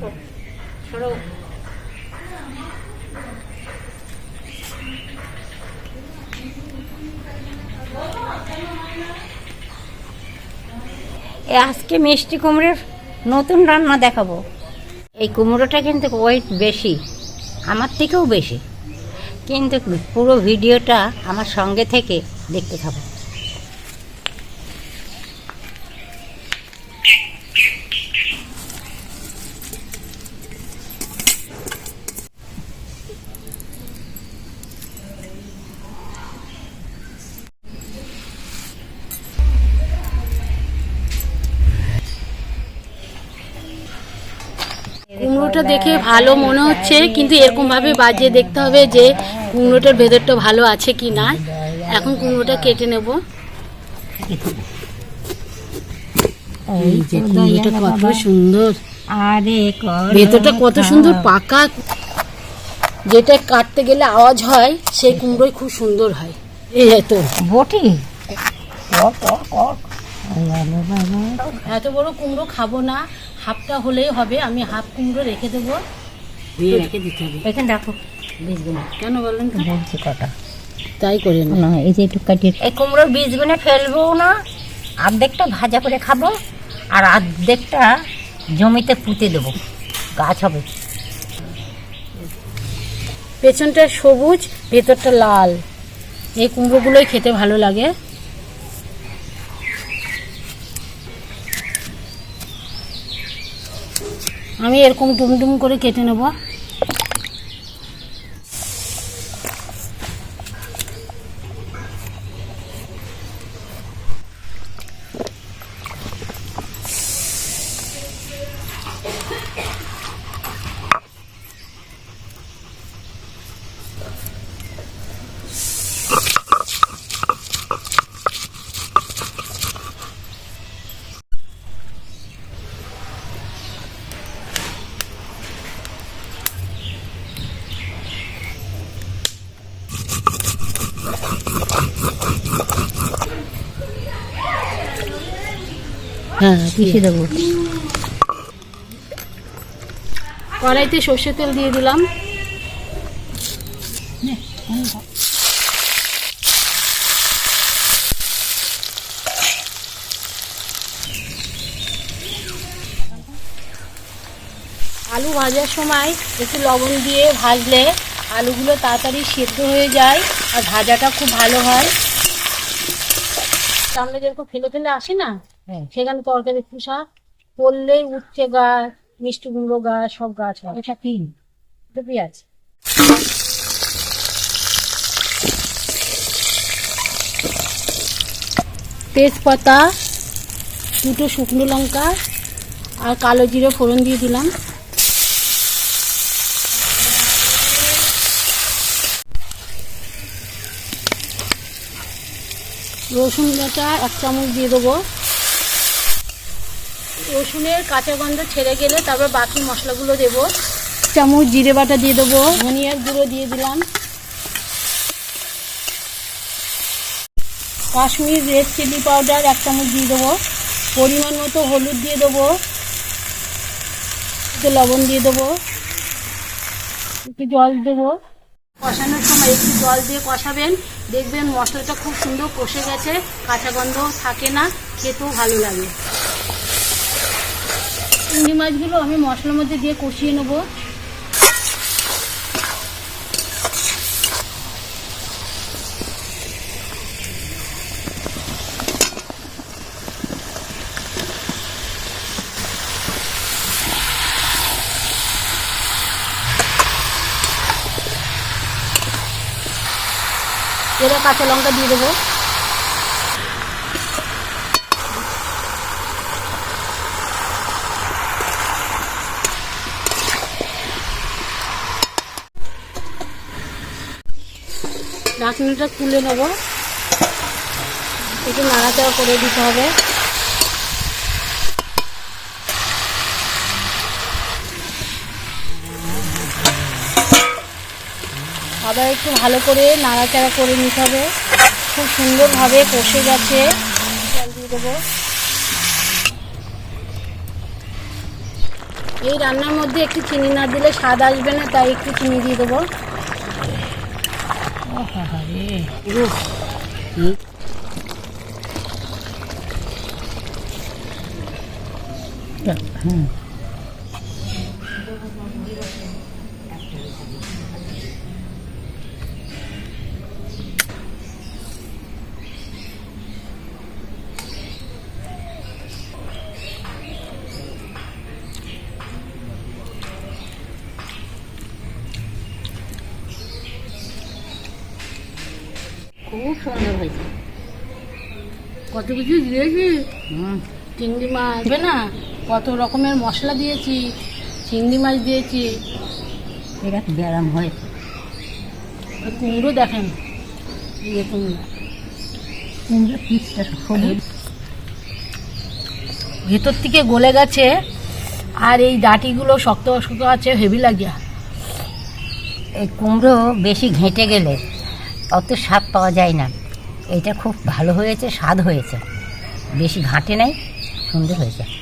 দেখো আজকে মিষ্টি কুমড়োর নতুন রান্না দেখাবো। এই কুমড়োটা কিন্তু ওয়েট বেশি, আমার থেকেও বেশি। কিন্তু পুরো ভিডিওটা আমার সঙ্গে থেকে দেখতে থাকো। কুমড়োটা দেখে ভালো মনে হচ্ছে কিন্তু এরকম ভাবে বাজিয়ে দেখতে হবে যে কুমড়োটার ভেতরটা ভালো আছে কি না। এখন কুমড়োটা কেটে নেব। কুমড়োটা কত সুন্দর। আরে ভেতরটা কত সুন্দর পাকা। যেটা কাটতে গেলে আওয়াজ হয় সেই কুমড়োই খুব সুন্দর হয়। এই তো বটি? এত বড় কুমড়ো খাব না। হাফটা হলেই হবে আমি হাফ কুমড়ো রেখে দেবো। রেখে দিতে হবে। এখানে রাখো। কেন বললেন বলছি কটা। তাই করে না না এই যে একটু কাটিয়ে এই কুমড়োর বীজগুলো ফেলব না। অর্ধেকটা ভাজা করে খাব আর অর্ধেকটা জমিতে পুঁতে দেবো। গাছ হবে। পেছনটা সবুজ ভেতরটা লাল। এই কুমড়োগুলোই খেতে ভালো লাগে। আমি এরকম ডুমডুম করে কেটে নেব। হ্যাঁ পিষে দেবো। কড়াইতে সর্ষে তেল দিয়ে দিলাম। আলু ভাজার সময় একটু লবণ দিয়ে ভাজলে আলুগুলো তাড়াতাড়ি সেদ্ধ হয়ে যায় আর ভাজাটা খুব ভালো হয়। সামনে যেরকম ফেলে ফেলে আসে না হ্যাঁ। সেখানে তরকারি খোসা করলেই উচ্ছে গাছ মিষ্টি কুমড়ো গাছ সব গাছ হয়। এটা কি? পেঁয়াজ। তেজপাতা দুটো শুকনো লঙ্কা আর কালো জিরে ফোড়ন দিয়ে দিলাম। রসুন বাটা এক চামচ দিয়ে দেবো। রসুনের কাঁচা গন্ধ ছেড়ে গেলে তারপর বাকি মশলাগুলো দেবো। চামচ জিরে বাটা দিয়ে দেবো। ধনিয়ার গুঁড়ো দিয়ে দিলাম। কাশ্মীর রেড চিলি পাউডার এক চামচ দিয়ে দেবো। পরিমাণ মতো হলুদ দিয়ে দেবো। একটু লবণ দিয়ে দেবো। একটু জল দেবো। কষানোর সময় একটু জল দিয়ে কষাবেন। দেখবেন মশলাটা খুব সুন্দর কষে গেছে, কাঁচা গন্ধ থাকে না, খেতেও ভালো লাগে। চিংড়ি মাছগুলো আমি মশলার মধ্যে দিয়ে কষিয়ে নেব। এবার কাঁচা লঙ্কা দিয়ে দেবো। ঢাকনিটা তুলে নেব। একটু নাড়াচাড়া করে দিতে হবে। আবার একটু ভালো করে নাড়াচাড়া করে নিতে হবে। খুব সুন্দরভাবে কষে গেছে। জল দিয়ে দেবো। এই রান্নার মধ্যে একটু চিনি না দিলে স্বাদ আসবে না, তাই একটু চিনি দিয়ে দেবো। হুম খুব সুন্দর হয়েছে। কত কিছু দিয়েছি? চিংড়ি মাছ হবে না? কত রকমের মশলা দিয়েছি চিংড়ি মাছ দিয়েছি। এটা ব্যায়াম হয়েছে কুমড়ো দেখেন এই যে কুমড়ো। কুমড়ো পিসটা সবুজ। ভেতর থেকে গলে গেছে আর এই ডাটিগুলো শক্ত শক্ত আছে হেভি লাগিয়া এই কুমড়ো বেশি ঘেঁটে গেলে অত স্বাদ পাওয়া যায় না। এটা খুব ভালো হয়েছে, স্বাদ হয়েছে। বেশি ঘাঁটে নাই, সুন্দর হয়েছে।